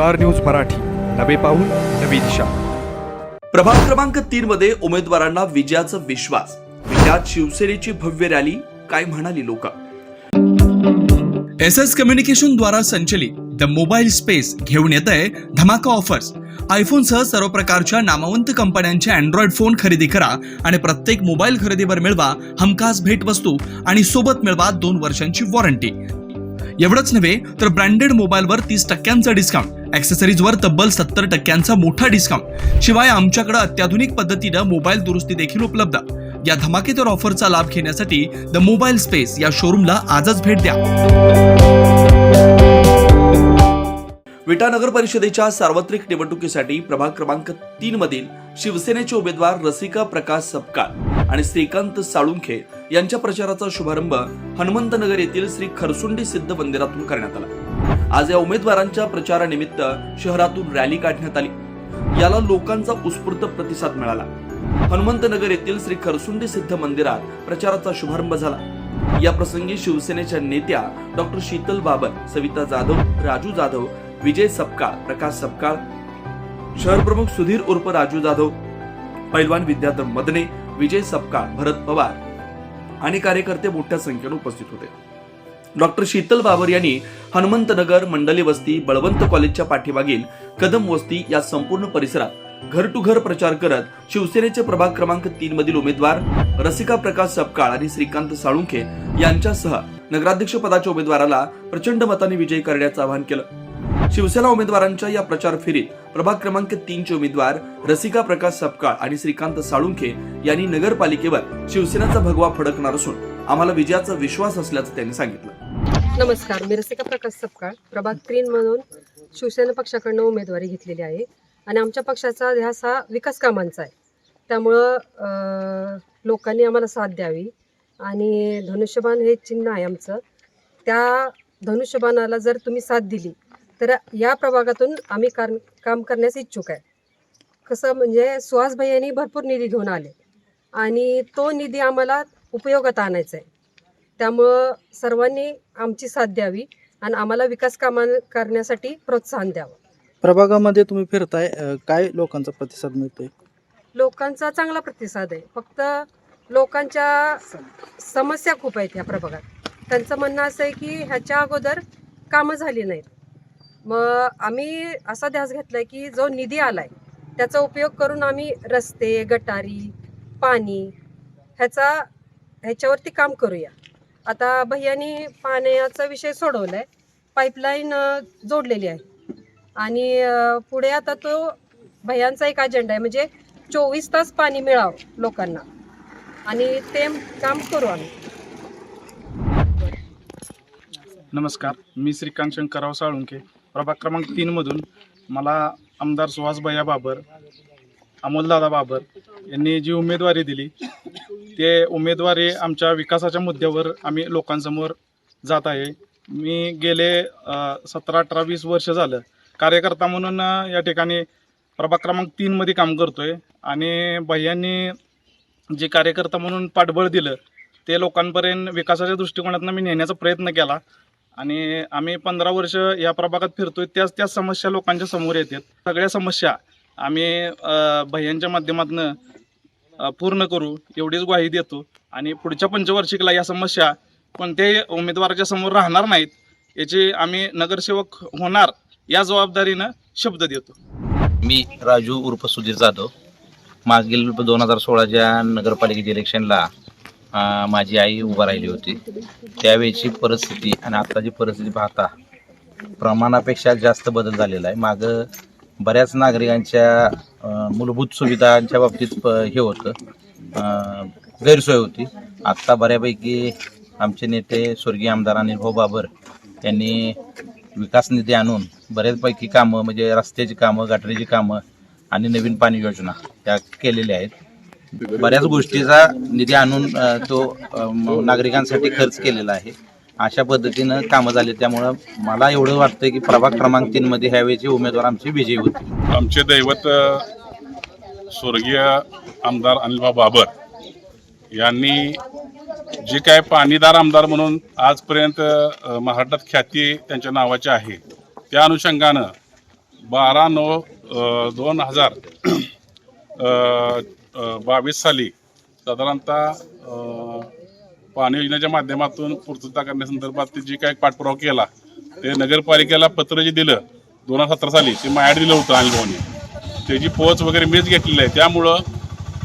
Star news Marathi. नवे पाऊल नवी दिशा. प्रभाग क्रमांक तीन मध्ये उमेदवारांना विजयाचा विश्वास. विजयात शिवसेनेची भव्य रॅली काय म्हणाली लोक? एस एस कम्युनिकेशन द्वारा संचलित द मोबाईल स्पेस घेऊन येत आहे धमाका ऑफर्स. आयफोन सह सर्व प्रकारच्या नामवंत कंपन्यांचे अँड्रॉइड फोन खरेदी करा आणि प्रत्येक मोबाईल खरेदीवर मिळवा हमखास भेटवस्तू आणि सोबत मिळवा दोन वर्षांची वॉरंटी एवढंच नव्हे तर ब्रँडेड मोबाईलवर तीस टक्क्यांचा डिस्काउंट ॲक्सेसरीजवर तब्बल सत्तर टक्क्यांचा मोठा डिस्काउंट शिवाय आमच्याकडे अत्याधुनिक पद्धतीनं मोबाईल दुरुस्ती देखील उपलब्ध. या धमाकेदार ऑफरचा लाभ घेण्यासाठी द मोबाईल स्पेस या शोरूमला आजच भेट द्या. विटा नगर परिषदेच्या सार्वत्रिक निवडणुकीसाठी प्रभाग क्रमांक तीन मधील शिवसेनेचे उमेदवार रसिका प्रकाश सपकाळ आणि श्रीकांत साळुंखे यांच्या प्रचाराचा शुभारंभ हनुमंतनगर येथील श्री खरसुंडी सिद्ध मंदिरातून करण्यात आला. आज या उमेदवारांच्या प्रचारानिमित्त शहरातून रॅली काढण्यात आली. याला लोकांचा उत्स्फूर्त प्रतिसाद मिळाला. हनुमंतनगर येथील श्री खरसुंडी सिद्ध मंदिरात प्रचाराचा शुभारंभ झाला. या प्रसंगी शिवसेनेच्या नेत्या डॉक्टर शीतल बाबर सविता जाधव राजू जाधव विजय सपकाळ प्रकाश सपकाळ शहर प्रमुख सुधीर उर्फ राजू जाधव पैलवान विद्याधर मदने विजय सपकाळ भरत पवार आणि कार्यकर्ते मोठ्या संख्येने उपस्थित होते. डॉक्टर शीतल बाबर यांनी हनुमंतनगर मंडली वस्ती बळवंत कॉलेजच्या पाठीमागील कदम वस्ती या संपूर्ण परिसरात घर टू घर प्रचार करत शिवसेनेचे प्रभाग क्रमांक तीन मधील उमेदवार रसिका प्रकाश सपकाळ आणि श्रीकांत साळुंखे यांच्यासह नगराध्यक्ष पदाच्या उमेदवाराला प्रचंड मताने विजयी करण्याचं आवाहन केलं. शिवसेना उमेदवारांच्या या प्रचार फेरीत प्रभाग क्रमांक तीनचे उमेदवार रसिका प्रकाश सपकाळ आणि श्रीकांत साळुंखे यांनी नगरपालिकेवर शिवसेनेचा भगवा फडकणार असून आम्हाला विजयाचा विश्वास असल्याचं त्यांनी सांगितलं. नमस्कार मी रसिका प्रकाश सपकाळ प्रभाग तीन म्हणून शिवसेना पक्षाकडनं उमेदवारी घेतलेली आहे आणि आमच्या पक्षाचा ध्यास हा विकास कामांचा आहे. त्यामुळं लोकांनी आम्हाला साथ द्यावी आणि धनुष्यबाण हे चिन्ह आहे आमचं. त्या धनुष्यबाणाला जर तुम्ही साथ दिली तर या प्रभागातून आम्ही कार काम करण्यास इच्छुक आहे. कसं म्हणजे सुहास यांनी भरपूर निधी घेऊन आले आणि तो निधी आम्हाला उपयोगात आणायचा आहे. त्यामुळं सर्वांनी आमची साथ द्यावी आणि आम्हाला विकास कामा करण्यासाठी प्रोत्साहन द्यावं. प्रभागामध्ये तुम्ही फिरताय अ, काय लोकांचा प्रतिसाद मिळतोय? लोकांचा चांगला प्रतिसाद आहे. फक्त लोकांच्या समस्या खूप आहेत ह्या प्रभागात. त्यांचं म्हणणं असं आहे की ह्याच्या अगोदर कामं झाली नाहीत. मग आम्ही असा ध्यास घेतला आहे की जो निधी आला आहे त्याचा उपयोग करून आम्ही रस्ते गटारी पाणी ह्याचा ह्याच्यावरती काम करूया. आता भैयानी पाण्याचा विषय सोडवला आहे पाईपलाईन जोडलेली आहे. आणि पुढे आता तो भैयांचा एक अजेंडा आहे. म्हणजे चोवीस तास पाणी मिळावं लोकांना. आणि ते काम करू आम्ही. नमस्कार. मी श्रीकांत शंकरराव साळुंके प्रभाग क्रमांक तीनमधून मला आमदार सुहास भैया बाबर अमोलदादा बाबर यांनी जी उमेदवारी दिली ते उमेदवारी आमच्या विकासाच्या मुद्द्यावर आम्ही लोकांसमोर जात आहे. मी गेले सतरा अठरा वीस वर्ष झालं. कार्यकर्ता म्हणून या ठिकाणी प्रभाग क्रमांक तीनमध्ये काम करतो आहे आणि भैयांनी जे कार्यकर्ता म्हणून पाठबळ दिलं ते लोकांपर्यंत विकासाच्या दृष्टिकोनातून मी नेण्याचा प्रयत्न केला. आणि आम्ही पंधरा वर्ष या प्रभागात फिरतोय त्याच त्याच समस्या लोकांच्या समोर येतात. सगळ्या समस्या आम्ही भय्यांच्या भैयांच्या माध्यमातून पूर्ण करू एवढीच ग्वाही देतो. आणि पुढच्या पंचवार्षिकला या समस्या कोणत्याही उमेदवाराच्या समोर राहणार नाहीत याची आम्ही नगरसेवक होणार या जबाबदारीनं शब्द देतो. मी राजू उर्फ सुधीर जाधव. मागील दोन हजार सोळाच्या नगरपालिकेच्या इलेक्शनला माझी आई उभा राहिली होती. त्यावेळची परिस्थिती आणि आत्ताची परिस्थिती पाहता प्रमाणापेक्षा जास्त बदल झालेला आहे. मागं बऱ्याच नागरिकांच्या मूलभूत सुविधांच्या बाबतीत प- हे होतं. गैरसोय होती. आत्ता बऱ्यापैकी आमचे नेते स्वर्गीय आमदार अनिल भाऊ बाबर यांनी विकास निधी आणून बऱ्याचपैकी कामं म्हणजे रस्त्याची कामं गटारीची कामं आणि नवीन पाणी योजना त्या केलेल्या आहेत. बऱ्याच गोष्टीचा निधी आणून तो नागरिकांसाठी खर्च केलेला आहे. अशा पद्धतीनं कामं झाली. त्यामुळं मला एवढं वाटतं की प्रभाग क्रमांक तीनमध्ये ह्यावेळेचे उमेदवार आमचे विजयी होते. आमचे दैवत स्वर्गीय आमदार अनिलबा बाबर यांनी जे काय पाणीदार आमदार म्हणून आजपर्यंत महाराष्ट्रात ख्याती त्यांच्या नावाची आहे त्या अनुषंगानं बारा नऊ दोन हजार बावीस साली साधारणतः पाणी योजनेच्या माध्यमातून पूर्तता करण्यासंदर्भात ते जे काही पाठपुरावा केला ते नगरपालिकेला पत्र जे दिलं दोन हजार सतरा साली ते मायाड दिलं होतं अनिल भाऊने त्याची पोच वगैरे मीच घेतलेली आहे. त्यामुळं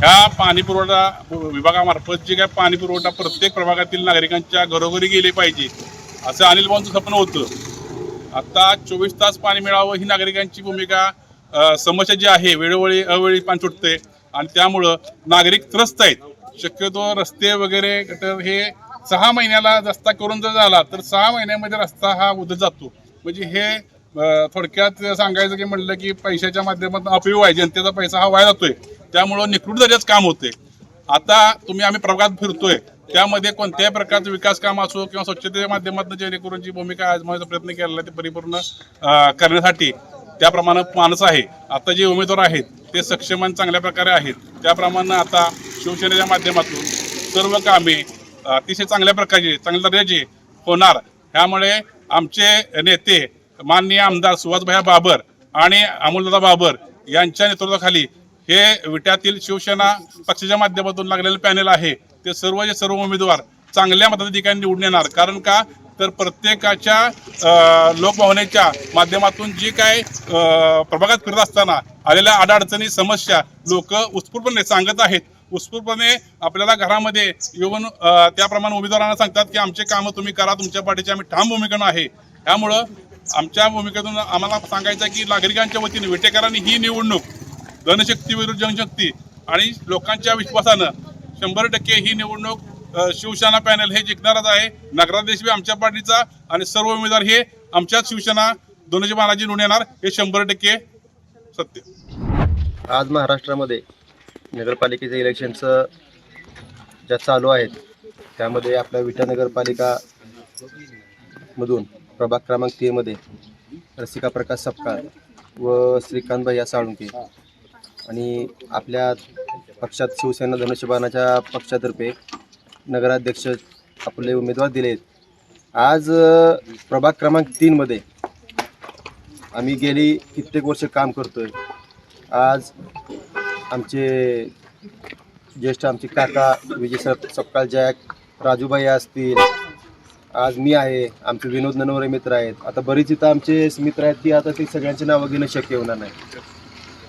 ह्या पाणी पुरवठा विभागामार्फत जे काय पाणी पुरवठा प्रत्येक प्रभागातील नागरिकांच्या घरोघरी गेले पाहिजे असं अनिल भाऊंचं स्वप्न होतं. आता चोवीस तास पाणी मिळावं ही नागरिकांची भूमिका समस्या जी आहे वेळोवेळी अवेळी पाणी सुटते. आणि त्यामुळं नागरिक त्रस्त आहेत. शक्यतो रस्ते वगैरे तर हे सहा महिन्याला रस्ता करून जर झाला तर सहा महिन्यामध्ये रस्ता हा उदत जातो. म्हणजे हे थोडक्यात सांगायचं की म्हटलं की पैशाच्या माध्यमातून अपयोग आहे जनतेचा पैसा हा वाया जातोय. त्यामुळं निकृट दर्जाच काम होते आता तुम्ही आम्ही प्रभागात फिरतोय. त्यामध्ये कोणत्याही प्रकारचं विकास काम असो किंवा स्वच्छतेच्या माध्यमातून जेणेकरून जी भूमिका आजमावायचा प्रयत्न केलेला ते परिपूर्ण करण्यासाठी. त्याप्रमाणे माणसं आहे. आता जे उमेदवार आहेत ते सक्षम आणि चांगल्या प्रकारे आहेत. त्याप्रमाणे आता शिवसेनेच्या माध्यमातून सर्व कामे अतिशय चांगल्या प्रकारचे चांगल्या दर्जाचे होणार. ह्यामुळे आमचे नेते माननीय आमदार सुभाषभाया बाबर आणि अमोलदादा बाबर यांच्या नेतृत्वाखाली हे विट्यातील शिवसेना पक्षाच्या माध्यमातून लागलेलं पॅनल आहे. ते सर्व जे सर्व उमेदवार चांगल्या मताधिकाऱ्यांनी निवडून येणार. कारण का? तर प्रत्येकाच्या लोकभावनेच्या माध्यमातून जी काय प्रभागात फिरत असताना आलेल्या अडअडचणी समस्या लोक उत्स्फूर्तपणे सांगत आहेत. उत्स्फूर्तपणे आपल्याला घरामध्ये येऊन त्याप्रमाणे उमेदवारांना सांगतात की आमचे कामं तुम्ही करा तुमच्या पाठीची आम्ही ठाम भूमिकेनं आहे. त्यामुळं आमच्या भूमिकेतून आम्हाला सांगायचं की नागरिकांच्या वतीने विटेकरांनी ही निवडणूक धनशक्ती विरुद्ध जनशक्ती आणि लोकांच्या विश्वासानं शंभर टक्के ही निवडणूक शिवसेना पॅनल हे जिंकणारच आहे. नगराध्यक्ष बी आमच्या पार्टीचा आणि सर्व उमेदवार हे आमच्याच शिवसेना दोनशे बालाजी निवडून येणार. हे शंभर टक्के सत्य. आज महाराष्ट्रामध्ये नगरपालिकेचं इलेक्शनचं ज्या चालू आहेत त्यामध्ये आपल्या विटा नगरपालिका मधून प्रभाग क्रमांक तीनमध्ये रसिका प्रकाश सपकाळ व श्रीकांत भैया साळुंके आणि आपल्या पक्षात शिवसेना धनुष्यबाणाच्या पक्षातर्फे नगराध्यक्ष आपले उमेदवार दिले आहेत आज प्रभाग क्रमांक तीनमध्ये आम्ही गेली कित्येक वर्ष काम करतोय. आज आमचे ज्येष्ठ आमचे काका विजय सप सपकाळ जॅक राजूबाई असतील. आज मी आहे आमचे विनोद ननवरे मित्र आहेत. आता बरीच इथं आमचे मित्र आहेत की आता ते सगळ्यांची नावं घेणं शक्य होणार नाही.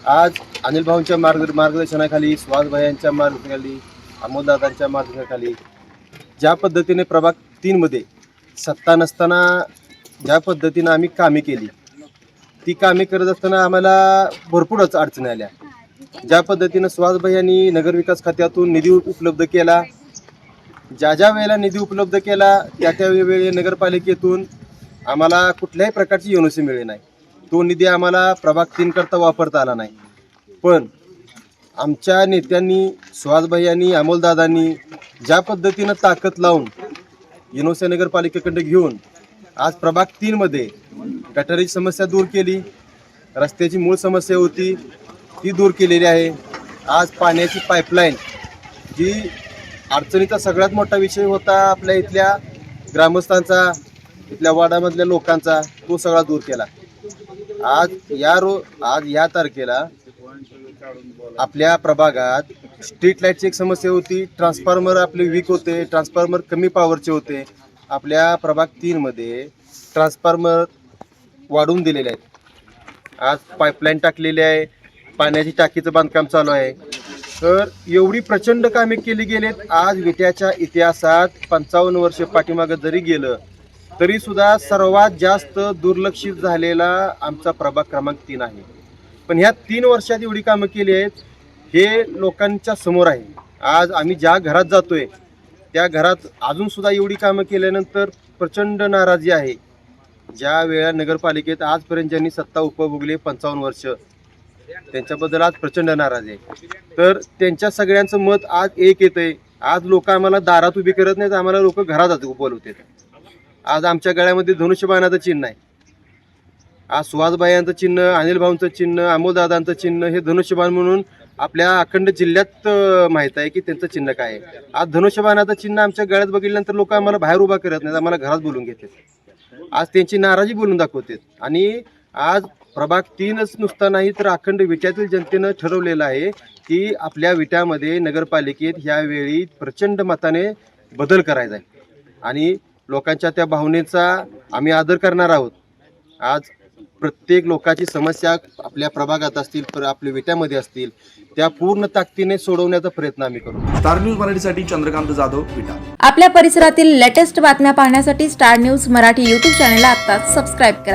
आज अनिल भाऊंच्या मार्ग मार्गदर्शनाखाली सुहासभाई यांच्या मार्गदर्शनाखाली अमोलदादांच्या मार्गदर्शनाखाली ज्या पद्धतीने प्रभाग तीनमध्ये सत्ता नसताना ज्या पद्धतीनं आम्ही कामे केली ती कामे करत असताना आम्हाला भरपूरच अडचणी आल्या. ज्या पद्धतीनं सुहासभाई यांनी नगरविकास खात्यातून निधी उपलब्ध केला ज्या ज्या वेळेला निधी उपलब्ध केला त्या त्या वेळी नगरपालिकेतून आम्हाला कुठल्याही प्रकारची युनिसी मिळली नाही. तो निधी आम्हाला प्रभाग तीनकरता वापरता आला नाही. पण आमच्या नेत्यांनी सुहासभाई अमोलदादांनी ज्या पद्धतीनं ताकद लावून युनोसे नगरपालिकेकडे घेऊन आज प्रभाग तीनमध्ये गटारीची समस्या दूर केली रस्त्याची मूळ समस्या होती ती दूर केलेली आहे. आज पाण्याची पाईपलाईन जी अडचणीचा सगळ्यात मोठा विषय होता आपल्या इथल्या ग्रामस्थांचा इथल्या वाडामधल्या लोकांचा तो सगळा दूर केला. आज या रो आज या तारखेला आपल्या प्रभागात स्ट्रीट लाईटची एक समस्या होती. ट्रान्सफॉर्मर आपले वीक होते. ट्रान्सफॉर्मर कमी पॉवरचे होते. आपल्या प्रभाग तीनमध्ये ट्रान्सफॉर्मर वाढवून दिलेले आहेत. आज पाईपलाईन टाकलेली आहे. पाण्याची टाकीचं बांधकाम चालू आहे. तर एवढी प्रचंड कामे केली गेलेत. आज विट्याच्या इतिहासात पंचावन्न वर्ष पाठीमागं जरी गेलं तरीसुद्धा सर्वात जास्त दुर्लक्षित झालेला आमचा प्रभाग क्रमांक तीन आहे. पण ह्या तीन वर्षात एवढी कामं केली आहेत हे लोकांच्या समोर आहे. आज आम्ही ज्या घरात जातोय त्या घरात अजूनसुद्धा एवढी कामं केल्यानंतर प्रचंड नाराजी आहे. ज्या वेळा नगरपालिकेत आजपर्यंत ज्यांनी सत्ता उपभोगली पंचावन्न वर्ष त्यांच्याबद्दल आज प्रचंड नाराजी आहे. तर त्यांच्या सगळ्यांचं मत आज एक येतंय आज लोक आम्हाला दारात उभी करत नाहीत आम्हाला लोक घरात बोलवतात. आज आमच्या गळ्यामध्ये धनुष्यबाणाचं चिन्ह आहे. आज सुहासबाईंचं चिन्ह अनिल भाऊंचं चिन्ह अमोलदादांचं चिन्ह हे धनुष्यबाण म्हणून आपल्या अखंड जिल्ह्यात माहीत आहे की त्यांचं चिन्ह काय आहे. आज धनुष्यबाणाचं चिन्ह आमच्या गळ्यात बघितल्यानंतर लोक आम्हाला बाहेर उभा करत नाहीत आम्हाला घरात बोलून घेतात. आज त्यांची नाराजी बोलून दाखवतात. आणि आज प्रभाग तीनच नुसता नाही तर अखंड विट्यातील जनतेनं ठरवलेलं आहे की आपल्या विट्यामध्ये नगरपालिकेत ह्यावेळी प्रचंड मताने बदल करायचा आहे. आणि लोकांच्या त्या भावनेचा आम्ही आदर करणार आहोत. आज प्रत्येक लोकांची समस्या आपल्या प्रभागात असतील पर आपल्या विट्यामध्ये असतील त्या पूर्ण ताकदीने सोडवण्याचा प्रयत्न आम्ही करू. स्टार न्यूज मराठीसाठी चंद्रकांत जाधव विटा. आपल्या परिसरातील लेटेस्ट बातम्या पाहण्यासाठी स्टार न्यूज मराठी यूट्यूब चॅनलला आत्ताच सबस्क्राईब करा.